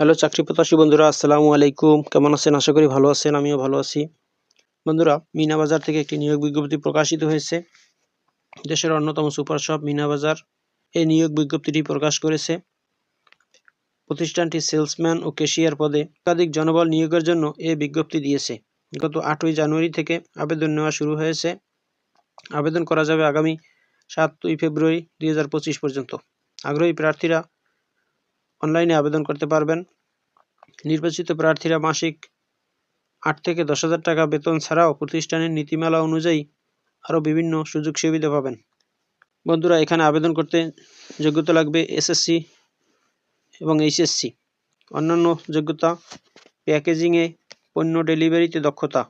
Hello চাকরি প্রত্যাশী বন্ধুরা, আসসালামু আলাইকুম। কেমন আছেন? আশা করি ভালো আছেন, আমিও ভালো আছি। বন্ধুরা, মিনা বাজার থেকে একটি নিয়োগ বিজ্ঞপ্তি প্রকাশিত হয়েছে। দেশের অন্যতম সুপার শপ মিনা বাজার এই নিয়োগ বিজ্ঞপ্তিটি প্রকাশ করেছে। প্রতিষ্ঠানটি সেলসম্যান ও ক্যাশিয়ার পদে একাধিক জনবল নিয়োগের জন্য এ বিজ্ঞপ্তি দিয়েছে। গত আটই জানুয়ারি থেকে আবেদন নেওয়া শুরু হয়েছে। আবেদন করা যাবে আগামী সাতই ফেব্রুয়ারি দুই হাজার পঁচিশ পর্যন্ত। আগ্রহী প্রার্থীরা অনলাইনে আবেদন করতে পারবেন। নির্বাচিত প্রার্থীরা মাসিক আট থেকে দশ হাজার টাকা বেতন ছাড়াও প্রতিষ্ঠানের নীতিমালা অনুযায়ী আরও বিভিন্ন সুযোগ সুবিধা পাবেন। বন্ধুরা, এখানে আবেদন করতে যোগ্যতা লাগবে এসএসসি এবং এইচএসসি। অন্যান্য যোগ্যতা, প্যাকেজিংয়ে পণ্য ডেলিভারিতে দক্ষতা।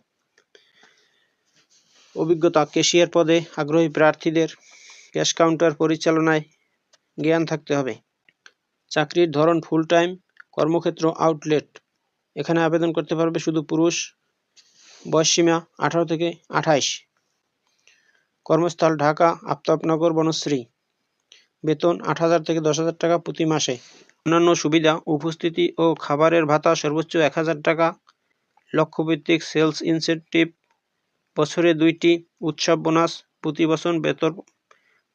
অভিজ্ঞতা কেশিয়ার পদে আগ্রহী প্রার্থীদের ক্যাশ কাউন্টার পরিচালনায় জ্ঞান থাকতে হবে। চাকরির ধরন ফুল টাইম কর্মক্ষেত্র আউটলেট এখানে আবেদন করতে পারবে শুধু পুরুষ বয়সসীমা আঠারো থেকে আঠাইশ। কর্মস্থল ঢাকা, আফতাবনগর, বনশ্রী। বেতন আট হাজার থেকে দশ হাজার টাকা প্রতি মাসে। অন্যান্য সুবিধা, উপস্থিতি ও খাবারের ভাতা সর্বোচ্চ এক হাজার টাকা। লক্ষ্যভিত্তিক সেলস ইনসেন্টিভ বছরে দুইটি উৎসব বোনাস প্রতি বছর বেতন,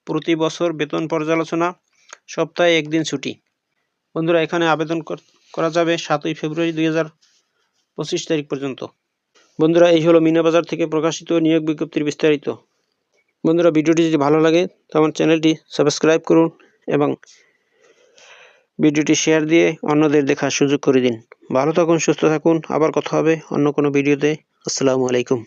প্রতি বছর বেতন পর্যালোচনা, সপ্তাহে একদিন ছুটি। বন্ধুরা, এখানে আবেদন করা যাবে সাতই ফেব্রুয়ারি দুই তারিখ পর্যন্ত। বন্ধুরা, এই হলো মিনাবাজার থেকে প্রকাশিত নিয়োগ বিজ্ঞপ্তির বিস্তারিত। বন্ধুরা, ভিডিওটি যদি ভালো লাগে, তো আমার চ্যানেলটি সাবস্ক্রাইব করুন এবং ভিডিওটি শেয়ার দিয়ে অন্যদের দেখার সুযোগ করে দিন। ভালো থাকুন, সুস্থ থাকুন। আবার কথা হবে অন্য কোনো ভিডিওতে। আসসালামু আলাইকুম।